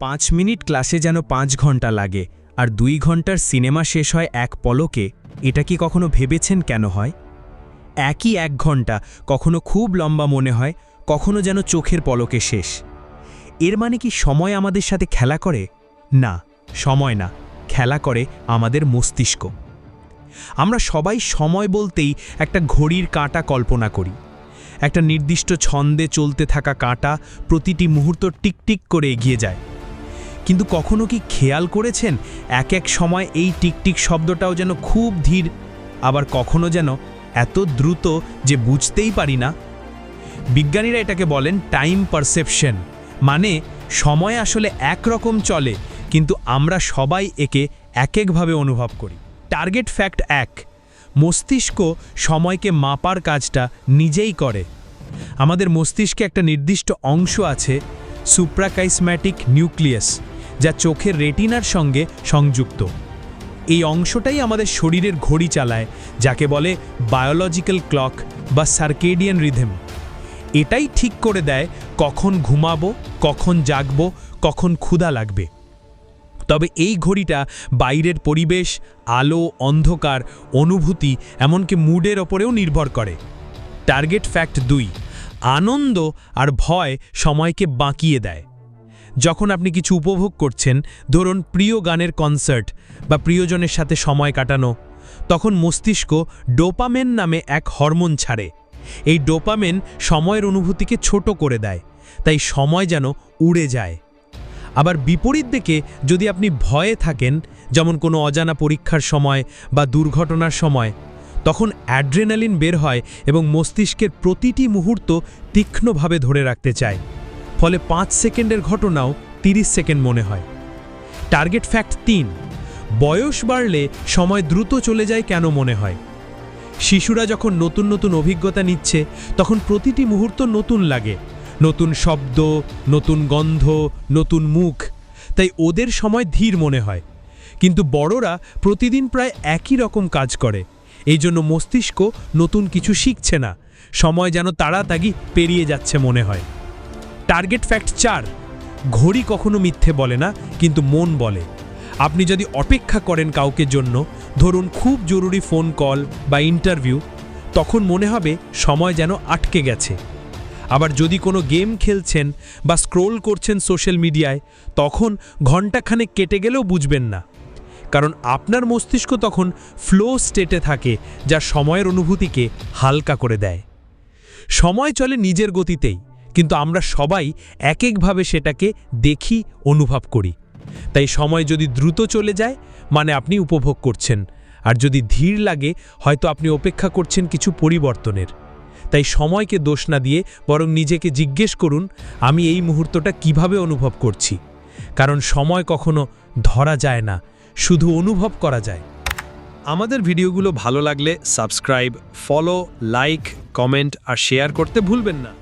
পাঁচ মিনিট ক্লাসে যেন পাঁচ ঘণ্টা লাগে, আর দুই ঘণ্টার সিনেমা শেষ হয় এক পলকে, এটা কি কখনো ভেবেছেন কেন হয়? একই এক ঘণ্টা কখনো খুব লম্বা মনে হয়, কখনো যেন চোখের পলকে শেষ। এর মানে কি সময় আমাদের সাথে খেলা করে? না, সময় না, খেলা করে আমাদের মস্তিষ্ক। আমরা সবাই সময় বলতেই একটা ঘড়ির কাঁটা কল্পনা করি। একটা নির্দিষ্ট ছন্দে চলতে থাকা কাঁটা প্রতিটি মুহূর্ত টিকটিক করে এগিয়ে যায়। কিন্তু কখনো কি খেয়াল করেছেন এক এক সময় এই টিকটিক শব্দটাও যেন খুব ধীর, আবার কখনো যেন এত দ্রুত যে বুঝতেই পারি না? বিজ্ঞানীরা এটাকে বলেন টাইম পারসেপশন মানে সময় আসলে একরকম চলে, কিন্তু আমরা সবাই একে এক একভাবে অনুভব করি। টার্গেট ফ্যাক্ট এক, মস্তিষ্ক সময়কে মাপার কাজটা নিজেই করে। আমাদের মস্তিষ্কে একটা নির্দিষ্ট অংশ আছে সুপ্রাকাইসম্যাটিক নিউক্লিয়াস যা চোখের রেটিনার সঙ্গে সংযুক্ত। এই অংশটাই আমাদের শরীরের ঘড়ি চালায়, যাকে বলে বায়োলজিক্যাল ক্লক বা সার্কেডিয়ান রিথম এটাই ঠিক করে দেয় কখন ঘুমাবো, কখন জাগবো, কখন ক্ষুধা লাগবে। তবে এই ঘড়িটা বাইরের পরিবেশ, আলো, অন্ধকার, অনুভূতি, এমনকি মুডের ওপরেও নির্ভর করে। টার্গেট ফ্যাক্ট দুই, আনন্দ আর ভয় সময়কে বাঁকিয়ে দেয়। যখন আপনি কিছু উপভোগ করছেন, ধরুন প্রিয় গানের কনসার্ট বা প্রিয়জনের সাথে সময় কাটানো, তখন মস্তিষ্ক ডোপামেন নামে এক হরমোন ছাড়ে। এই ডোপামেন সময়ের অনুভূতিকে ছোট করে দেয়, তাই সময় যেন উড়ে যায়। আবার বিপরীত দিকে যদি আপনি ভয়ে থাকেন, যেমন কোনো অজানা পরীক্ষার সময় বা দুর্ঘটনার সময়, তখন অ্যাড্রেনালিন বের হয় এবং মস্তিষ্কের প্রতিটি মুহূর্ত তীক্ষ্ণভাবে ধরে রাখতে চায়। ফলে পাঁচ সেকেন্ডের ঘটনাও 30 সেকেন্ড মনে হয়। টার্গেট ফ্যাক্ট তিন, বয়স বাড়লে সময় দ্রুত চলে যায় কেন মনে হয়? শিশুরা যখন নতুন নতুন অভিজ্ঞতা নিচ্ছে, তখন প্রতিটি মুহূর্ত নতুন লাগে। নতুন শব্দ, নতুন গন্ধ, নতুন মুখ, তাই ওদের সময় ধীর মনে হয়। কিন্তু বড়রা প্রতিদিন প্রায় একই রকম কাজ করে। এই জন্য মস্তিষ্ক নতুন কিছু শিখছে না। সময় যেন তাড়াতাড়ি পেরিয়ে যাচ্ছে মনে হয়। টার্গেট ফ্যাক্ট চার, ঘড়ি কখনো মিথ্যে বলে না, কিন্তু মন বলে। আপনি যদি অপেক্ষা করেন কাউকে জন্য, ধরুন খুব জরুরি ফোন কল বা ইন্টারভিউ, তখন মনে হবে সময় যেন আটকে গেছে। আবার যদি কোনো গেম খেলছেন বা স্ক্রোল করছেন সোশ্যাল মিডিয়ায়, তখন ঘন্টাখানেক কেটে গেলেও বুঝবেন না। কারণ আপনার মস্তিষ্ক তখন ফ্লো স্টেটে থাকে, যা সময়ের অনুভূতিকে হালকা করে দেয়। সময় চলে নিজের গতিতেই। কিন্তু আমরা সবাই এক একভাবে সেটাকে দেখি, অনুভব করি। তাই সময় যদি দ্রুত চলে যায় মানে আপনি উপভোগ করছেন। আর যদি ধীর লাগে, হয়তো আপনি অপেক্ষা করছেন কিছু পরিবর্তনের। তাই সময়কে দোষ না দিয়ে বরং নিজেকে জিজ্ঞেস করুন, আমি এই মুহূর্তটা কীভাবে অনুভব করছি? কারণ সময় কখনো ধরা যায় না, শুধু অনুভব করা যায়। আমাদের ভিডিওগুলো ভালো লাগলে সাবস্ক্রাইব, ফলো, লাইক, কমেন্ট আর শেয়ার করতে ভুলবেন না।